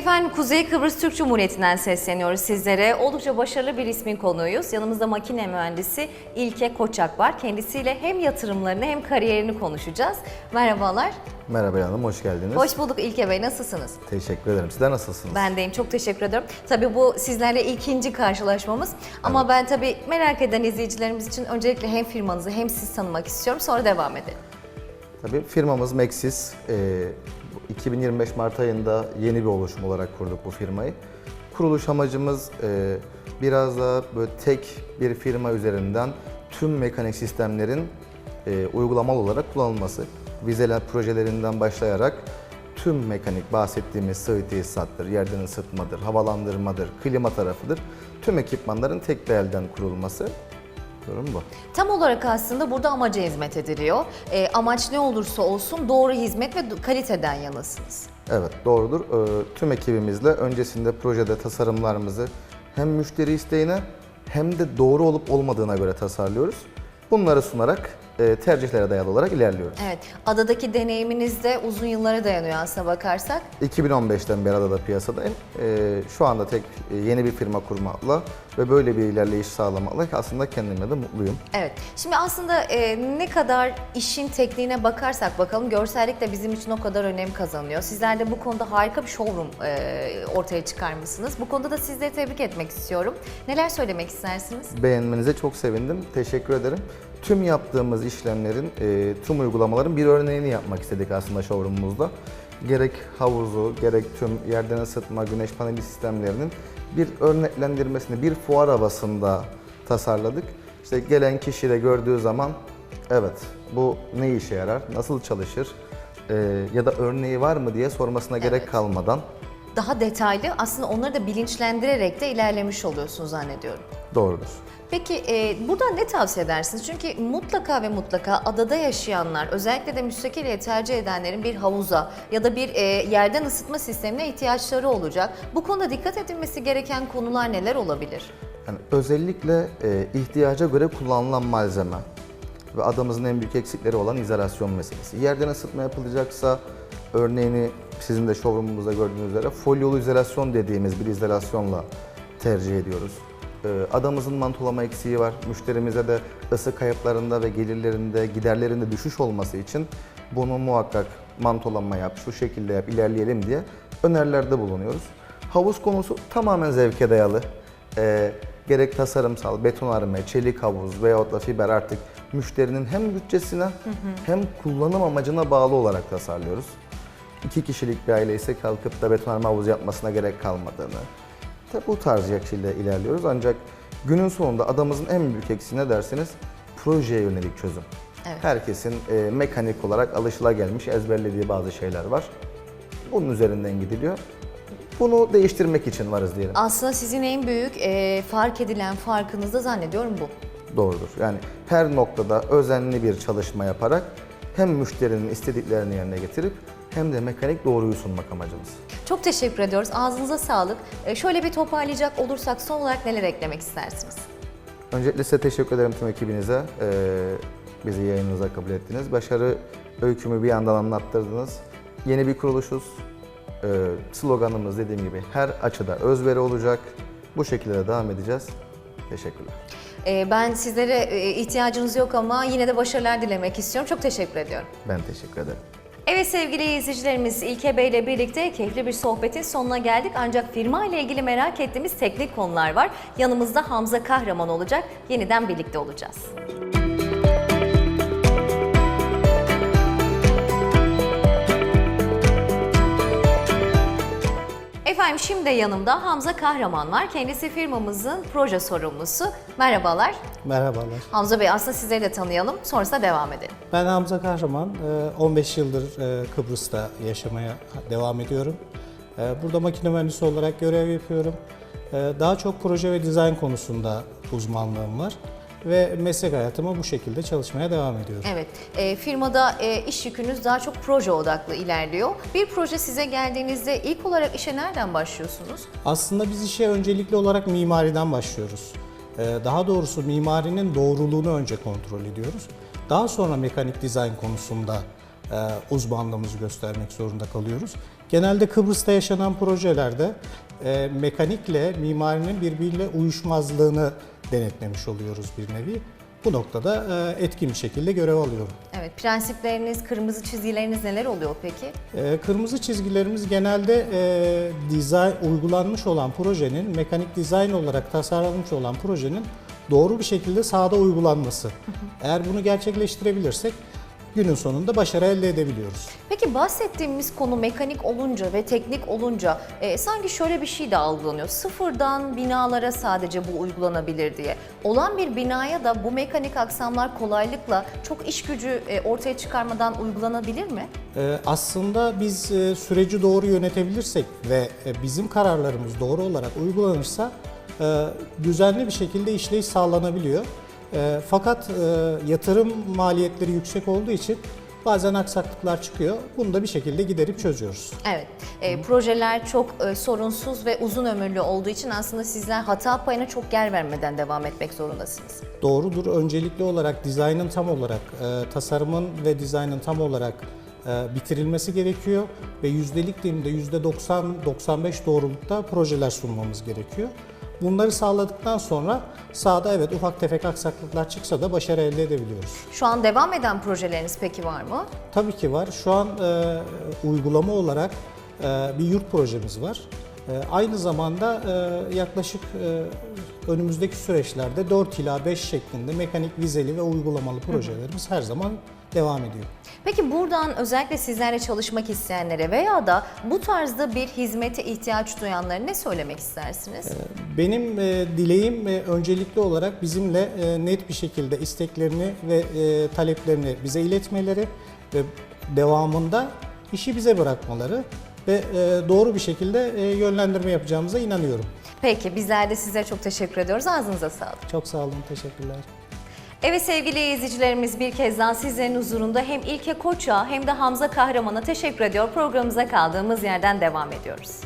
Efendim Kuzey Kıbrıs Türk Cumhuriyeti'nden sesleniyoruz sizlere. Oldukça başarılı bir ismin konuğuyuz. Yanımızda makine mühendisi İlke Koçak var. Kendisiyle hem yatırımlarını hem kariyerini konuşacağız. Merhabalar. Merhaba Hanım, hoş geldiniz. Hoş bulduk İlke Bey. Nasılsınız? Teşekkür ederim. Sizler nasılsınız? Ben deyim. Çok teşekkür ediyorum. Tabii bu sizlerle ikinci karşılaşmamız. Ama ben tabii merak eden izleyicilerimiz için öncelikle hem firmanızı hem siz tanımak istiyorum. Sonra devam edelim. Tabii firmamız Maxis. Ee, bu 2025 Mart ayında yeni bir oluşum olarak kurduk bu firmayı. Kuruluş amacımız e, biraz daha böyle tek bir firma üzerinden tüm mekanik sistemlerin e, uygulamalı olarak kullanılması. Vizeler projelerinden başlayarak tüm mekanik bahsettiğimiz sığ tesisattır, yerden ısıtmadır, havalandırmadır, klima tarafıdır. Tüm ekipmanların tek bir elden kurulması. Durum bu. Tam olarak aslında burada amaca hizmet ediliyor. Ee, amaç ne olursa olsun doğru hizmet ve kaliteden yanasınız. Evet doğrudur. Ee, tüm ekibimizle öncesinde projede tasarımlarımızı hem müşteri isteğine hem de doğru olup olmadığına göre tasarlıyoruz. Bunları sunarak e, tercihlere dayalı olarak ilerliyoruz. Evet, adadaki deneyiminiz de uzun yıllara dayanıyor aslına bakarsak. 2015'ten beri adada piyasadayım. Ee, şu anda tek e, yeni bir firma kurmakla ve böyle bir ilerleyiş sağlamakla aslında kendimle de mutluyum. Evet, şimdi aslında e, ne kadar işin tekniğine bakarsak bakalım görsellik de bizim için o kadar önem kazanıyor. Sizler de bu konuda harika bir showroom e, ortaya çıkarmışsınız. Bu konuda da sizleri tebrik etmek istiyorum. Neler söylemek istersiniz? Beğenmenize çok sevindim. Teşekkür ederim. Tüm yaptığımız işlemlerin, e, tüm uygulamaların bir örneğini yapmak istedik aslında showroom'umuzda. Gerek havuzu, gerek tüm yerden ısıtma, güneş paneli sistemlerinin bir örneklendirmesini, bir fuar havasında tasarladık. İşte gelen kişi de gördüğü zaman, evet bu ne işe yarar, nasıl çalışır e, ya da örneği var mı diye sormasına gerek Evet. kalmadan Daha detaylı aslında onları da bilinçlendirerek de ilerlemiş oluyorsunuz zannediyorum. doğrudur. Peki e, buradan ne tavsiye edersiniz? Çünkü mutlaka ve mutlaka adada yaşayanlar, özellikle de müstakil ev tercih edenlerin bir havuza ya da bir e, yerden ısıtma sistemine ihtiyaçları olacak. Bu konuda dikkat edilmesi gereken konular neler olabilir? Yani özellikle e, ihtiyaca göre kullanılan malzeme ve adamızın en büyük eksikleri olan izolasyon meselesi. Yerden ısıtma yapılacaksa örneğini sizin de showroomumuzda gördüğünüz üzere folyolu izolasyon dediğimiz bir izolasyonla tercih ediyoruz. E, adamızın mantolama eksiği var. Müşterimize de ısı kayıplarında ve gelirlerinde, giderlerinde düşüş olması için bunu muhakkak mantolama yap, şu şekilde yap, ilerleyelim diye önerilerde bulunuyoruz. Havuz konusu tamamen zevke dayalı. Ee, gerek tasarımsal, betonarme, çelik havuz veyahut da fiber artık müşterinin hem bütçesine hem kullanım amacına bağlı olarak tasarlıyoruz. İki kişilik bir aile ise kalkıp da betonarme havuz yapmasına gerek kalmadığını, tabi bu tarz şekilde ilerliyoruz. Ancak günün sonunda adamızın en büyük eksiği ne derseniz projeye yönelik çözüm. Evet. Herkesin e, mekanik olarak alışılagelmiş, ezberlediği bazı şeyler var. Bunun üzerinden gidiliyor. Bunu değiştirmek için varız diyelim. Aslında sizin en büyük e, fark edilen farkınız da zannediyorum bu. Doğrudur. Yani her noktada özenli bir çalışma yaparak hem müşterinin istediklerini yerine getirip hem de mekanik doğruyu sunmak amacımız. Çok teşekkür ediyoruz. Ağzınıza sağlık. E, şöyle bir toparlayacak olursak son olarak neler eklemek istersiniz? Öncelikle size teşekkür ederim tüm ekibinize. Ee, bizi yayınınıza kabul ettiniz. Başarı öykümü bir yandan anlattırdınız. Yeni bir kuruluşuz. Ee, sloganımız dediğim gibi her açıda özveri olacak. Bu şekilde de devam edeceğiz. Teşekkürler. E, ben sizlere e, ihtiyacınız yok ama yine de başarılar dilemek istiyorum. Çok teşekkür ediyorum. Ben teşekkür ederim. Evet sevgili izleyicilerimiz İlke Bey ile birlikte keyifli bir sohbetin sonuna geldik. Ancak firma ile ilgili merak ettiğimiz teknik konular var. Yanımızda Hamza Kahraman olacak. Yeniden birlikte olacağız. Efendim şimdi yanımda Hamza Kahraman var. Kendisi firmamızın proje sorumlusu. Merhabalar. Merhabalar. Hamza Bey aslında sizleri de tanıyalım. Sonrasında devam edelim. Ben Hamza Kahraman. Ee, 15 yıldır e, Kıbrıs'ta yaşamaya devam ediyorum. Ee, Burada makine mühendisi olarak görev yapıyorum. Ee, Daha çok proje ve dizayn konusunda uzmanlığım var. Ve meslek hayatıma bu şekilde çalışmaya devam ediyorum. Evet, e, firmada e, iş yükünüz daha çok proje odaklı ilerliyor. Bir proje size geldiğinizde ilk olarak işe nereden başlıyorsunuz? Aslında biz işe öncelikli olarak mimariden başlıyoruz. Ee, Daha doğrusu mimarinin doğruluğunu önce kontrol ediyoruz. Daha sonra mekanik dizayn konusunda e, uzmanlığımızı göstermek zorunda kalıyoruz. Genelde Kıbrıs'ta yaşanan projelerde e, mekanikle mimarinin birbiriyle uyuşmazlığını denetlemiş oluyoruz bir nevi. Bu noktada e, etkin bir şekilde görev alıyorum. Evet, prensipleriniz, kırmızı çizgileriniz neler oluyor peki? E, Kırmızı çizgilerimiz genelde e, dizayn uygulanmış olan projenin, mekanik dizayn olarak tasarlanmış olan projenin doğru bir şekilde sahada uygulanması. Eğer bunu gerçekleştirebilirsek günün sonunda başarı elde edebiliyoruz. Peki bahsettiğimiz konu mekanik olunca ve teknik olunca e, sanki şöyle bir şey de algılanıyor. Sıfırdan binalara sadece bu uygulanabilir diye. Olan bir binaya da bu mekanik aksamlar kolaylıkla çok iş gücü e, ortaya çıkarmadan uygulanabilir mi? E, aslında biz e, süreci doğru yönetebilirsek ve e, bizim kararlarımız doğru olarak uygulanırsa e, düzenli bir şekilde işleyiş sağlanabiliyor. E, fakat e, yatırım maliyetleri yüksek olduğu için bazen aksaklıklar çıkıyor. Bunu da bir şekilde giderip çözüyoruz. Evet, e, projeler çok e, sorunsuz ve uzun ömürlü olduğu için aslında sizler hata payına çok yer vermeden devam etmek zorundasınız. Doğrudur. Öncelikli olarak dizaynın tam olarak, e, tasarımın ve dizaynın tam olarak e, bitirilmesi gerekiyor ve yüzdelik dilimde %90-95 doğrulukta projeler sunmamız gerekiyor. Bunları sağladıktan sonra sahada evet ufak tefek aksaklıklar çıksa da başarı elde edebiliyoruz. Şu an devam eden projeleriniz peki var mı? Tabii ki var. Şu an e, uygulama olarak e, bir yurt projemiz var. E, aynı zamanda e, yaklaşık e, önümüzdeki süreçlerde 4 ila 5 şeklinde mekanik, vizeli ve uygulamalı projelerimiz her zaman devam ediyor. Peki buradan özellikle sizlerle çalışmak isteyenlere veya da bu tarzda bir hizmete ihtiyaç duyanlara ne söylemek istersiniz? Benim e, dileğim e, öncelikli olarak bizimle e, net bir şekilde isteklerini ve taleplerini bize iletmeleri ve devamında işi bize bırakmaları ve doğru bir şekilde yönlendirme yapacağımıza inanıyorum. Peki bizler de size çok teşekkür ediyoruz. Ağzınıza sağlık. Çok sağ olun, teşekkürler. Evet sevgili izleyicilerimiz bir kez daha sizlerin huzurunda hem İlke Koç'a hem de Hamza Kahraman'a teşekkür ediyor. Programımıza kaldığımız yerden devam ediyoruz.